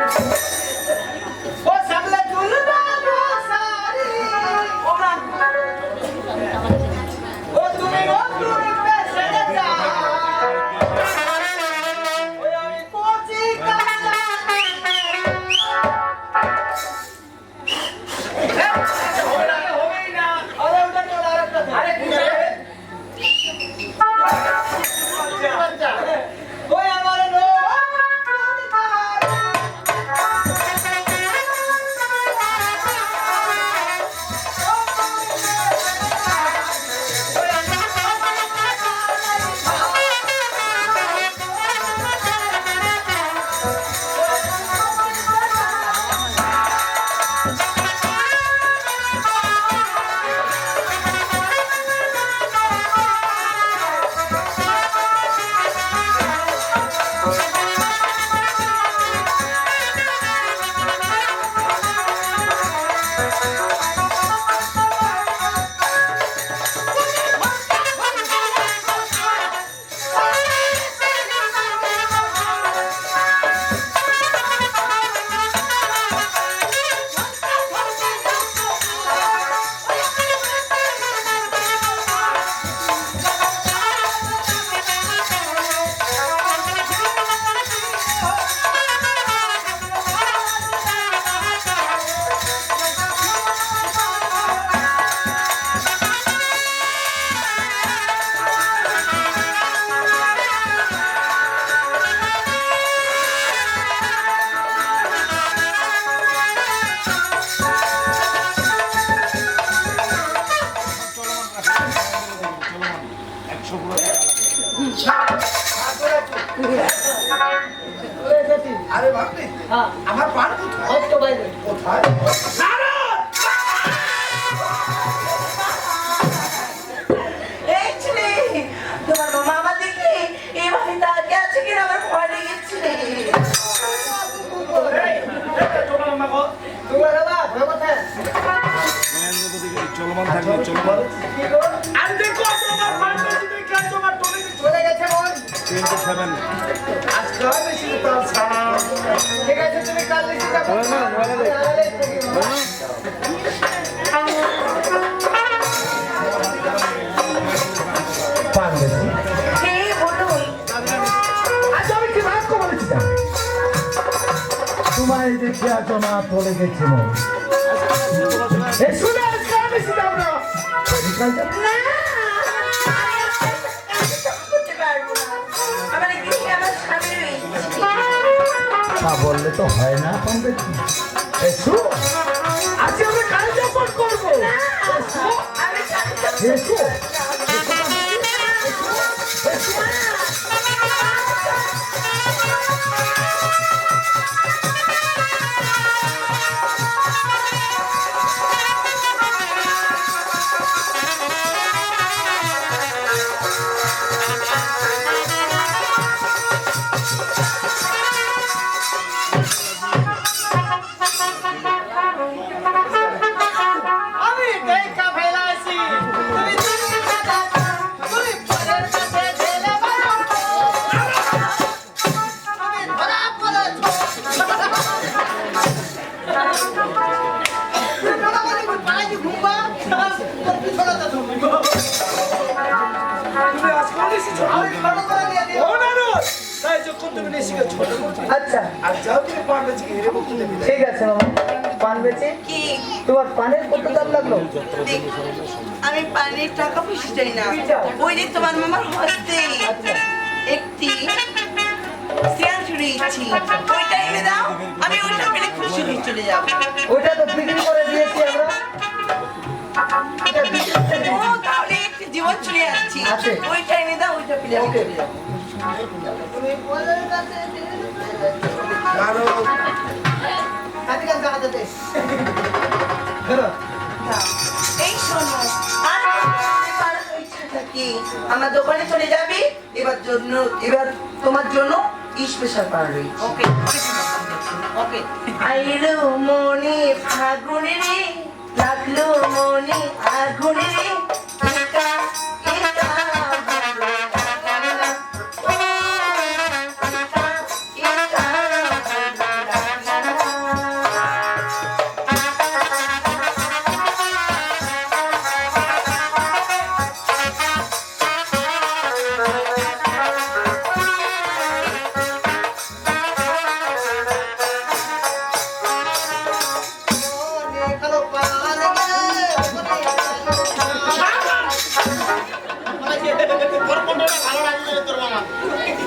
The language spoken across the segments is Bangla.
Hi. আরে ভাবলি? হ্যাঁ। আমার পান কোথায়? কোথায়? টোয়েন্টি সেভেন ঠিক আছে তুমি কাল না, না, না, না, না। তা বললে তো হয় না এসো। আজকে আমি আমি পানির টাকা পয়সা চাই না ওই যে তোমার মামার হস্তে একটি শেয়ার আমি ওইটা খুশি হয়ে চলে যাব। ওইটা তো বিক্রি করে দিয়েছি আমরা। ও তাহলে একটি জীবন চলে আছে। ওইটা এনে দাও ওইটা কারও ধরো দাও। এই শোনো আর আমার দোকানে চলে যাবি এবার জন্য এবার তোমার জন্য স্পেশাল পাওয়া রয়েছে ওকে ওকে আইলো মনে ফাগুনে রে লাগল মনে আগুনে।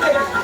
这。